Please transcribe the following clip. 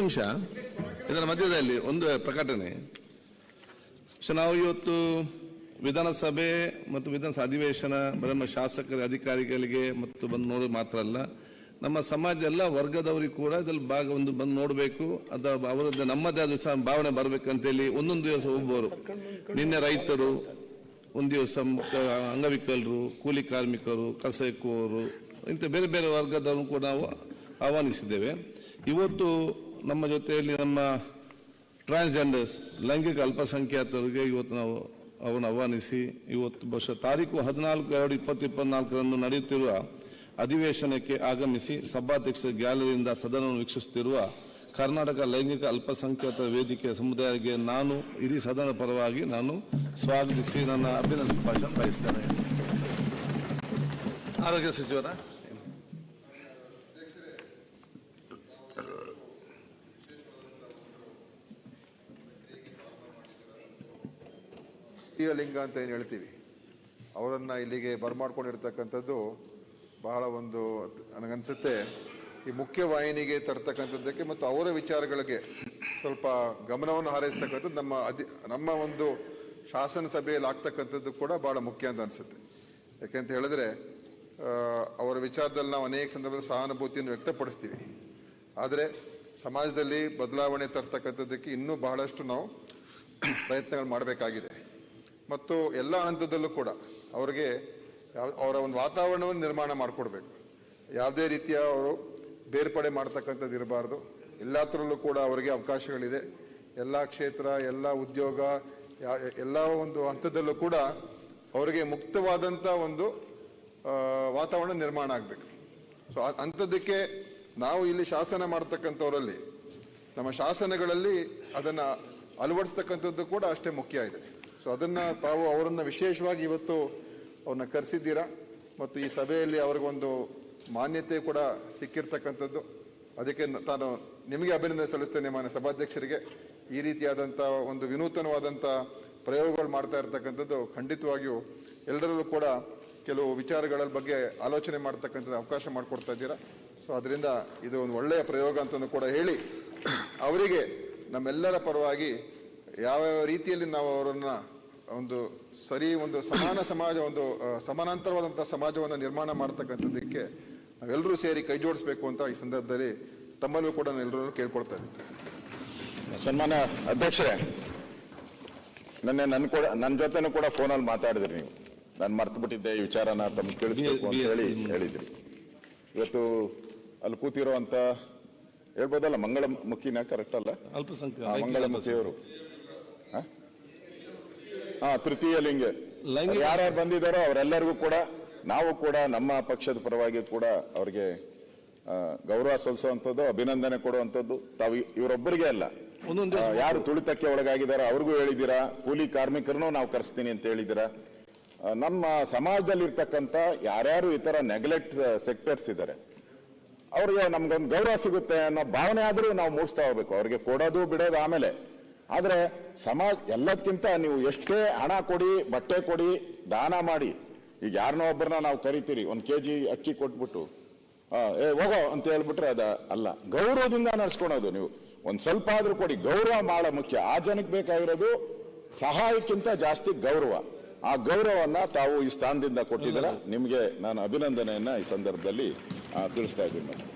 ನಿಮಿಷ. ಇದರ ಮಧ್ಯದಲ್ಲಿ ಒಂದು ಪ್ರಕಟಣೆ. ನಾವು ಇವತ್ತು ವಿಧಾನಸಭೆ ಮತ್ತು ವಿಧಾನಸಭೆ ಅಧಿವೇಶನ ನಮ್ಮ ಶಾಸಕರ ಅಧಿಕಾರಿಗಳಿಗೆ ಮತ್ತು ಬಂದು ನೋಡೋದು ಮಾತ್ರ ಅಲ್ಲ, ನಮ್ಮ ಸಮಾಜ ಎಲ್ಲ ವರ್ಗದವರಿಗೆ ಕೂಡ ಇದ್ರಲ್ಲಿ ಭಾಗ ಒಂದು ಬಂದು ನೋಡಬೇಕು. ಅಥವಾ ಅವರದ್ದು ನಮ್ಮದೇ ಆದ ಭಾವನೆ ಬರ್ಬೇಕಂತೇಳಿ ಒಂದೊಂದು ದಿವಸ ಒಬ್ಬರು ನಿನ್ನೆ ರೈತರು, ಒಂದು ದಿವಸ ಅಂಗವಿಕಲರು, ಕೂಲಿ ಕಾರ್ಮಿಕರು, ಕಸಕೋರು, ಇಂಥ ಬೇರೆ ಬೇರೆ ವರ್ಗದವರು ಕೂಡ ನಾವು ಆಹ್ವಾನಿಸಿದ್ದೇವೆ. ಇವತ್ತು ನಮ್ಮ ಜೊತೆಯಲ್ಲಿ ನಮ್ಮ ಟ್ರಾನ್ಸ್ಜೆಂಡರ್ಸ್ ಲೈಂಗಿಕ ಅಲ್ಪಸಂಖ್ಯಾತರಿಗೆ ಇವತ್ತು ನಾವು ಅವನ್ನು ಆಹ್ವಾನಿಸಿ, ಇವತ್ತು ಬಹುಶಃ ತಾರೀಕು ಹದಿನಾಲ್ಕು, ಎರಡು ಇಪ್ಪತ್ತು ಇಪ್ಪತ್ನಾಲ್ಕರಂದು ನಡೆಯುತ್ತಿರುವ ಅಧಿವೇಶನಕ್ಕೆ ಆಗಮಿಸಿ ಸಭಾಧ್ಯಕ್ಷ ಗ್ಯಾಲರಿಯಿಂದ ಸದನವನ್ನು ವೀಕ್ಷಿಸುತ್ತಿರುವ ಕರ್ನಾಟಕ ಲೈಂಗಿಕ ಅಲ್ಪಸಂಖ್ಯಾತ ವೇದಿಕೆಯ ಸಮುದಾಯಕ್ಕೆ ನಾನು, ಇಡೀ ಸದನ ಪರವಾಗಿ ನಾನು ಸ್ವಾಗತಿಸಿ ನನ್ನ ಅಭಿನಂದನೆ ಭಾಷಣ ಬಯಸ್ತೇನೆ. ಆರೋಗ್ಯ ಸಚಿವರ ಲಿಂಗ ಅಂತ ಏನು ಹೇಳ್ತೀವಿ? ಅವರನ್ನು ಇಲ್ಲಿಗೆ ಬರಮಾಡ್ಕೊಂಡಿರ್ತಕ್ಕಂಥದ್ದು ಬಹಳ ಒಂದು ನನಗನ್ಸುತ್ತೆ. ಈ ಮುಖ್ಯವಾಹಿನಿಗೆ ತರ್ತಕ್ಕಂಥದ್ದಕ್ಕೆ ಮತ್ತು ಅವರ ವಿಚಾರಗಳಿಗೆ ಸ್ವಲ್ಪ ಗಮನವನ್ನು ಹಾರೈಸ್ತಕ್ಕಂಥದ್ದು ನಮ್ಮ ಅಧಿ, ನಮ್ಮ ಒಂದು ಶಾಸನ ಸಭೆಯಲ್ಲಿ ಆಗ್ತಕ್ಕಂಥದ್ದು ಕೂಡ ಬಹಳ ಮುಖ್ಯ ಅಂತ ಅನಿಸುತ್ತೆ. ಯಾಕೆಂತ ಹೇಳಿದ್ರೆ ಅವರ ವಿಚಾರದಲ್ಲಿ ನಾವು ಅನೇಕ ಸಂದರ್ಭದಲ್ಲಿ ಸಹಾನುಭೂತಿಯನ್ನು ವ್ಯಕ್ತಪಡಿಸ್ತೀವಿ. ಆದರೆ ಸಮಾಜದಲ್ಲಿ ಬದಲಾವಣೆ ತರ್ತಕ್ಕಂಥದ್ದಕ್ಕೆ ಇನ್ನೂ ಬಹಳಷ್ಟು ನಾವು ಪ್ರಯತ್ನಗಳು ಮಾಡಬೇಕಾಗಿದೆ. ಮತ್ತು ಎಲ್ಲ ಹಂತದಲ್ಲೂ ಕೂಡ ಅವರಿಗೆ ಅವರ ಒಂದು ವಾತಾವರಣವನ್ನು ನಿರ್ಮಾಣ ಮಾಡಿಕೊಡ್ಬೇಕು. ಯಾವುದೇ ರೀತಿಯ ಅವರು ಬೇರ್ಪಡೆ ಮಾಡ್ತಕ್ಕಂಥದ್ದು ಇರಬಾರ್ದು. ಎಲ್ಲತ್ರಲ್ಲೂ ಕೂಡ ಅವರಿಗೆ ಅವಕಾಶಗಳಿದೆ. ಎಲ್ಲ ಕ್ಷೇತ್ರ, ಎಲ್ಲ ಉದ್ಯೋಗ ಎಲ್ಲ ಒಂದು ಹಂತದಲ್ಲೂ ಕೂಡ ಅವರಿಗೆ ಮುಕ್ತವಾದಂಥ ಒಂದು ವಾತಾವರಣ ನಿರ್ಮಾಣ ಆಗಬೇಕು. ಸೊ ಅಂಥದ್ದಕ್ಕೆ ನಾವು ಇಲ್ಲಿ ಶಾಸನ ಮಾಡ್ತಕ್ಕಂಥವರಲ್ಲಿ, ನಮ್ಮ ಶಾಸನಗಳಲ್ಲಿ ಅದನ್ನು ಅಳವಡಿಸ್ತಕ್ಕಂಥದ್ದು ಕೂಡ ಅಷ್ಟೇ ಮುಖ್ಯ ಇದೆ. ಸೊ ಅದನ್ನ ತಾವು ಅವರನ್ನು ವಿಶೇಷವಾಗಿ ಇವತ್ತು ಅವ್ರನ್ನ ಕರೆಸಿದ್ದೀರಾ? ಮತ್ತು ಈ ಸಭೆಯಲ್ಲಿ ಅವ್ರಿಗೊಂದು ಮಾನ್ಯತೆ ಕೂಡ ಸಿಕ್ಕಿರ್ತಕ್ಕಂಥದ್ದು. ಅದಕ್ಕೆ ತಾನು ನಿಮಗೆ ಅಭಿನಂದನೆ ಸಲ್ಲಿಸ್ತೇನೆ ಮಾನ್ಯ ಸಭಾಧ್ಯಕ್ಷರಿಗೆ. ಈ ರೀತಿಯಾದಂಥ ಒಂದು ವಿನೂತನವಾದಂಥ ಪ್ರಯೋಗಗಳು ಮಾಡ್ತಾ ಇರ್ತಕ್ಕಂಥದ್ದು ಖಂಡಿತವಾಗಿಯೂ ಎಲ್ಲರಲ್ಲೂ ಕೂಡ ಕೆಲವು ವಿಚಾರಗಳ ಬಗ್ಗೆ ಆಲೋಚನೆ ಮಾಡ್ತಕ್ಕಂಥದ್ದು ಅವಕಾಶ ಮಾಡಿಕೊಡ್ತಾ ಇದ್ದೀರಾ? ಸೊ ಅದರಿಂದ ಇದು ಒಂದು ಒಳ್ಳೆಯ ಪ್ರಯೋಗ ಅಂತಲೂ ಕೂಡ ಹೇಳಿ ಅವರಿಗೆ ನಮ್ಮೆಲ್ಲರ ಪರವಾಗಿ ಯಾವ ರೀತಿಯಲ್ಲಿ ನಾವು ಅವರನ್ನ ಒಂದು ಸರಿ ಒಂದು ಸಮಾನ ಸಮಾಜ ಒಂದು ಸಮಾನಾಂತರವಾದಂಥ ಸಮಾಜವನ್ನು ನಿರ್ಮಾಣ ಮಾಡ್ತಕ್ಕಂಥದ್ದಕ್ಕೆ ನಾವೆಲ್ಲರೂ ಸೇರಿ ಕೈ ಜೋಡಿಸ್ಬೇಕು ಅಂತ ಈ ಸಂದರ್ಭದಲ್ಲಿ ತಮ್ಮಲ್ಲೂ ಕೂಡ ನಾನು ಎಲ್ಲರೂ ಕೇಳ್ಕೊಳ್ತಾ ಇದ್ದೀನಿ. ಸನ್ಮಾನ್ಯ ಅಧ್ಯಕ್ಷರೇ ನನ್ನೆ ನನ್ನ ಕೂಡ ನನ್ನ ಜೊತೆನೂ ಕೂಡ ಫೋನಲ್ಲಿ ಮಾತಾಡಿದ್ರಿ ನೀವು. ನಾನು ಮರ್ತು ಬಿಟ್ಟಿದ್ದೆ ಈ ವಿಚಾರನ ತಮ್ಮ ತಿಳಿಸ್ಬೇಕು ಅಂತ ಹೇಳಿ ಹೇಳಿದ್ರಿ. ಇವತ್ತು ಅಲ್ಲಿ ಕೂತಿರುವಂತ ಹೇಳ್ಬೋದಲ್ಲ ಮಂಗಳ ಮುಖಿನ ಕರೆಕ್ಟ್ ಅಲ್ಲ? ಅಲ್ಪಸಂಖ್ಯಾತ ಮಂಗಳ ಮುಖಿಯವರು ಹಾ? ಹಾ ತೃತೀಯ ಲಿಂಗ. ಯಾರ್ಯಾರು ಬಂದಿದ್ದಾರೋ ಅವರೆಲ್ಲರಿಗೂ ಕೂಡ ನಾವು ಕೂಡ ನಮ್ಮ ಪಕ್ಷದ ಪರವಾಗಿ ಕೂಡ ಅವ್ರಿಗೆ ಗೌರವ ಸಲ್ಲಿಸುವಂಥದ್ದು ಅಭಿನಂದನೆ ಕೊಡುವಂಥದ್ದು. ತಾವು ಇವರೊಬ್ಬರಿಗೆ ಅಲ್ಲ. ಒಂದೊಂದು ಯಾರು ತುಳಿತಕ್ಕೆ ಒಳಗಾಗಿದ್ದಾರೋ ಅವ್ರಿಗೂ ಹೇಳಿದ್ದೀರಾ? ಕೂಲಿ ಕಾರ್ಮಿಕರನ್ನು ನಾವು ಕರೆಸ್ತೀನಿ ಅಂತ ಹೇಳಿದ್ದೀರಾ? ನಮ್ಮ ಸಮಾಜದಲ್ಲಿ ಇರ್ತಕ್ಕಂಥ ಯಾರ್ಯಾರು ಈ ತರ ನೆಗ್ಲೆಕ್ಟ್ ಸೆಕ್ಟರ್ಸ್ ಇದ್ದಾರೆ ಅವ್ರಿಗೆ ನಮ್ಗೊಂದು ಗೌರವ ಸಿಗುತ್ತೆ ಅನ್ನೋ ಭಾವನೆ ಆದರೂ ನಾವು ಮೂಡಿಸ್ತಾ ಹೋಗ್ಬೇಕು. ಅವ್ರಿಗೆ ಕೊಡೋದು ಬಿಡೋದು ಆಮೇಲೆ. ಆದ್ರೆ ಸಮಾಜ ಎಲ್ಲದಕ್ಕಿಂತ ನೀವು ಎಷ್ಟೇ ಹಣ ಕೊಡಿ ಬಟ್ಟೆ ಕೊಡಿ ದಾನ ಮಾಡಿ ಈಗ ಯಾರನ್ನೋ ಒಬ್ಬರನ್ನ ನಾವು ಕರಿತೀರಿ ಒಂದು ಕೆ ಜಿ ಅಕ್ಕಿ ಕೊಟ್ಬಿಟ್ಟು ಏ ಹೋಗೋ ಅಂತ ಹೇಳ್ಬಿಟ್ರೆ ಅದ ಅಲ್ಲ. ಗೌರವದಿಂದ ನಡ್ಸ್ಕೊಳೋದು ನೀವು. ಒಂದು ಸ್ವಲ್ಪ ಆದರೂ ಕೊಡಿ. ಗೌರವ ಬಹಳ ಮುಖ್ಯ. ಆ ಜನಕ್ಕೆ ಬೇಕಾಗಿರೋದು ಸಹಾಯಕ್ಕಿಂತ ಜಾಸ್ತಿ ಗೌರವ. ಆ ಗೌರವವನ್ನು ತಾವು ಈ ಸ್ಥಾನದಿಂದ ಕೊಟ್ಟಿದ್ದೀರ. ನಿಮಗೆ ನಾನು ಅಭಿನಂದನೆಯನ್ನ ಈ ಸಂದರ್ಭದಲ್ಲಿ ತಿಳಿಸ್ತಾ ಇದ್ದೀನಿ.